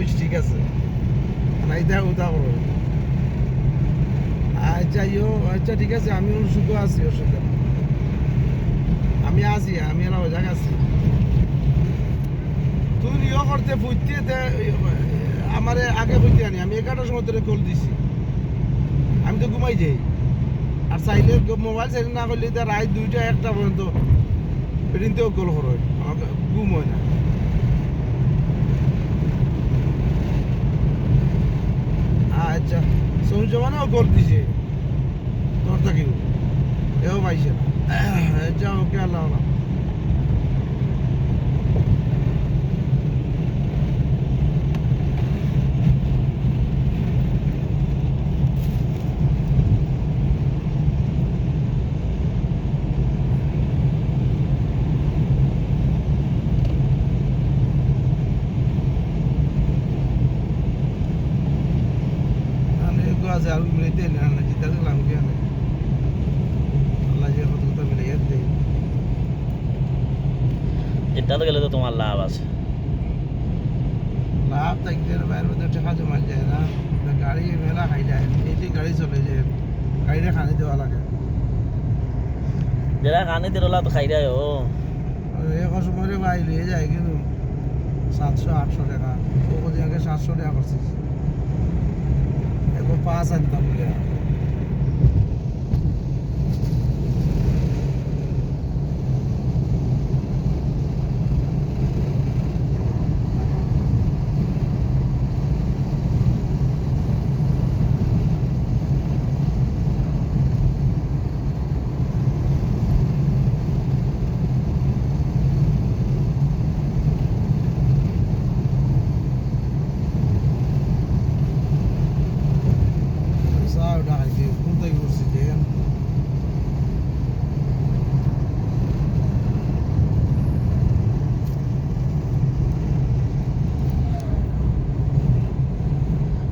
কইছি ঠিক আছে। নাই দেখা করো আচ্ছা ইয়ো আচ্ছা ঠিক আছে, আমি সুখ আছি নেই। আমি আছি, আমি ওই জায়গা আছি। তুই ইয়ে করতে বুঝতে আমারে আগে বুঝতে আনি, আমি এগারোটার সময় তোরে কল দিছি। আমি তো ঘুমাই যাই। আর চাইলে মোবাইল চাইলে না করলে রাত দুইটা, একটা পর্যন্ত পেরিনতেও কল করো, আমাকে ঘুম হয় না। আচ্ছা সবুজ জমানেও কল দিছে তোর থাকিব এও পাইছে না। আচ্ছা ওকে আল্লাহ আল্লাহ আমি এগো আছে আর মিলাইতে না চিন্তা করলাম কি আমি আল্লাহ যে কত কথা মিলাইয়া দেয় এটাতে গেলে তো তোমার লাভ আছে। লাভ থাকতে বাইরের মধ্যে টাকা জমা যায় না। গাড়ি মেলা খাই যায় গাড়ি চলে যায়। গাড়িটা খানি দেওয়া লাগে। যেটা কানে দিলা তো খাই দেয় ও। এক সময় লিয়ে যায় কিন্তু সাতশো আটশো টাকা। ও আগে সাতশো টাকা করছিস। এখন পাঁচ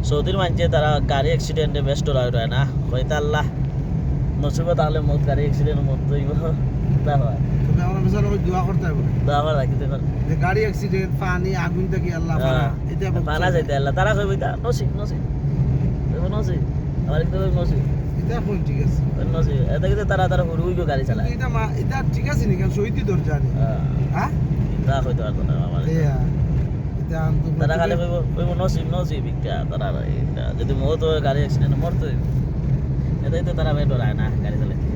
সৌদির মানছে তারা গাড়ি অ্যাক্সিডেন্টে ব্যস্ত রয় না। হয়তো আল্লাহ নসিবে তাহলে মত গাড়ি অ্যাক্সিডেন্ট মত দইব তা হয়। আমরা ওই দোয়া করতে হবে। যে গাড়ি অ্যাক্সিডেন্ট পানি আগুন থেকে আল্লাহ পারা এটা পানা যাইতে আল্লাহ। তারা কইব তা নসিব নসিব। নসিব। আমার কিন্তু নসিব। এটা কোন ঠিক আছে। নসিব। এটা কিন্তু তারা তারা হুড় হুইগো গাড়ি চালায়। এটা মা- এটা ঠিক আছে নি কেন সইতি তোর জানি। হ্যাঁ। হ্যাঁ? তা কইতে পারতো না আমার এয়া, এটা। আনতো তারা খালি কইব নসিব নসিব ইকা তারা এটা যদি মত হয় গাড়ি অ্যাক্সিডেন্ট মরতো। এটাই তো তারা বের না গাড়ি চালাইতে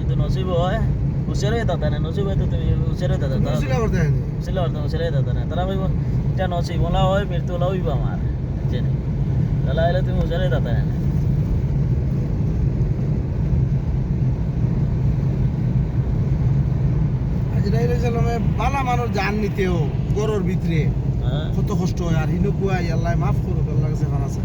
যদি নসিব হয় উচেরে দাদা না নসিব হয় তো তুমি উচেরে করতে না তারা কইব এটা নসিব ওলা হয় মৃত্যু ওলা হইব আমার জেনে। তাহলে হলে তুমি ছেড়ে দাদা না রাইলে বালা মানুষ জান নিতেও গরুর ভিতরে হ্যাঁ। কত কষ্ট হয়। আর হিনু কুয়াই আল্লাহ মাফ করুক আল্লাহ কাছে খান আছে